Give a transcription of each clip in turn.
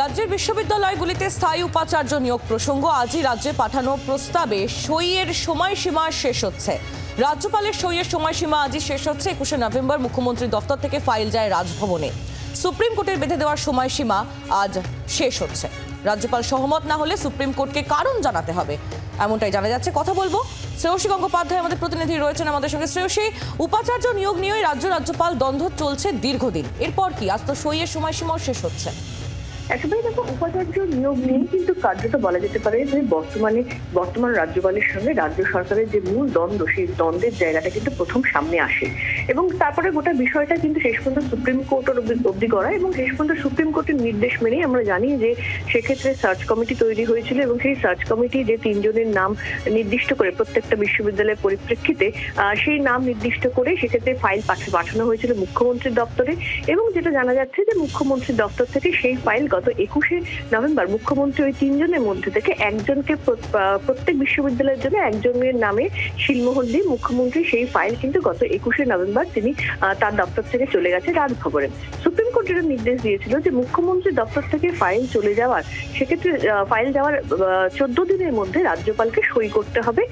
রাজ্যের বিশ্ববিদ্যালয়গুলিতে স্থায়ী উপাচার্য নিয়োগ প্রসঙ্গ আজই রাজ্যে পাঠানো প্রস্তাবে সইয়ের সময়সীমা শেষ হচ্ছে। রাজ্যপালের সইয়ের সময়সীমা আজই শেষ হচ্ছে। একুশে নভেম্বর মুখ্যমন্ত্রী দফতর থেকে ফাইল যায় রাজভবনে। সুপ্রিম কোর্টের বেঁধে দেওয়ার সময়সীমা আজ শেষ হচ্ছে। রাজ্যপাল সহমত না হলে সুপ্রিম কোর্টকে কারণ জানাতে হবে। এমনটাই জানা যাচ্ছে। কথা বলব। শ্রেয়সী গঙ্গোপাধ্যায় আমাদের প্রতিনিধি রয়েছেন আমাদের সঙ্গে। শ্রেয়সী, উপাচার্য নিয়োগ নিয়ে রাজ্য রাজ্যপাল দ্বন্দ্ব চলছে দীর্ঘদিন। এরপর কি? আজ তো সইয়ের সময়সীমাও শেষ হচ্ছে। একেবারে দেখো উপাচার্য নিয়োগ নিয়ে কিন্তু কার্যত বলা যেতে পারে যে বর্তমানে, বর্তমান রাজ্যপালের সঙ্গে রাজ্য সরকারের যে মূল দ্বন্দ্ব, সেই দ্বন্দ্বের জায়গাটা কিন্তু প্রথম সামনে আসে। এবং তারপরে গোটা বিষয়টা কিন্তু শেষ পর্যন্ত সুপ্রিম কোর্টের অবধি করা এবং শেষ পর্যন্ত সুপ্রিম কোর্টের নির্দেশ মেনেই আমরা জানি যে সেক্ষেত্রে সার্চ কমিটি তৈরি হয়েছিল এবং সেই সার্চ কমিটি যে তিনজনের নাম নির্দিষ্ট করে প্রত্যেকটা বিশ্ববিদ্যালয়ের পরিপ্রেক্ষিতে সেই নাম নির্দিষ্ট করে সেক্ষেত্রে ফাইল পাঠা- পাঠানো হয়েছিল মুখ্যমন্ত্রীর দপ্তরে এবং যেটা জানা যাচ্ছে যে মুখ্যমন্ত্রীর দপ্তর থেকে সেই ফাইল গত একুশে নভেম্বর মুখ্যমন্ত্রী ওই তিনজনের মধ্যে থেকে একজনকে প্রত্যেক বিশ্ববিদ্যালয়ের জন্য একজনের নামে শিলমোহর দিয়ে মুখ্যমন্ত্রী সেই ফাইল কিন্তু গত একুশে নভেম্বর তিনি তার দপ্তর থেকে চলে গেছে রাজভবনে। সুপ্রিম কোর্ট যেটা নির্দেশ দিয়েছিল যে মুখ্যমন্ত্রী দপ্তর থেকে ফাইল চলে যাওয়ার, সেক্ষেত্রে ফাইল যাওয়ার চোদ্দ দিনের মধ্যে রাজ্যপালকে সই করতে হবে।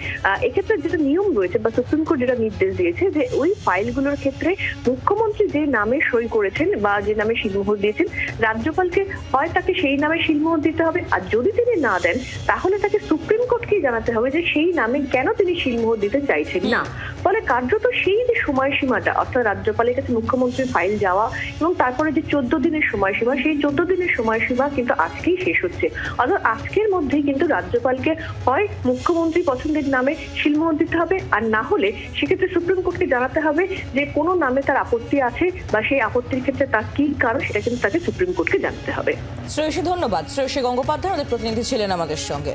এক্ষেত্রে যেটা নিয়ম রয়েছে বা সুপ্রিম কোর্ট যেটা নির্দেশ দিয়েছে যে ওই ফাইলগুলোর ক্ষেত্রে মুখ্যমন্ত্রী যে নামে সই করেছেন বা যে নামে শিলমোহর দিয়েছেন, রাজ্যপালকে হয় তাকে সেই নামে শিলমোহর দিতে হবে। আর যদি তিনি না দেন, তাহলে তাকে সুপ্রিম কোর্টকেই জানাতে হবে যে সেই নামে কেন তিনি শিলমোহর দিতে চাইছেন না। ফলে কার্যত সেই যে সময়সীমাটা, অর্থাৎ রাজ্যপালের কাছে মুখ্যমন্ত্রীর ফাইল যাওয়া এবং তারপরে যে চোদ্দ দিনের সময়সীমা সেই চোদ্দ দিনের সময়সীমা কিন্তু আজকেই শেষ হচ্ছে। অর্থাৎ আজকের মধ্যেই কিন্তু রাজ্যপালকে হয় মুখ্যমন্ত্রী পছন্দের নামে শিলমোহর দিতে হবে আর না হলে সেক্ষেত্রে সুপ্রিম কোর্টকে জানাতে হবে যে কোনো নামে তার আপত্তি আছে বা সেই আপত্তির ক্ষেত্রে তার কি কারণ সেটা কিন্তু তাকে সুপ্রিম কোর্টকে জানাতে হবে। শ্রেয়সী ধন্যবাদ। শ্রেয়সী গঙ্গোপাধ্যায় আমাদের প্রতিনিধি ছিলেন আমাদের সঙ্গে।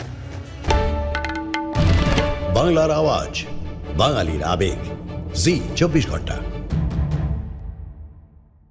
বাংলার আওয়াজ বাঙালির আবেগ। জি চব্বিশ ঘণ্টা।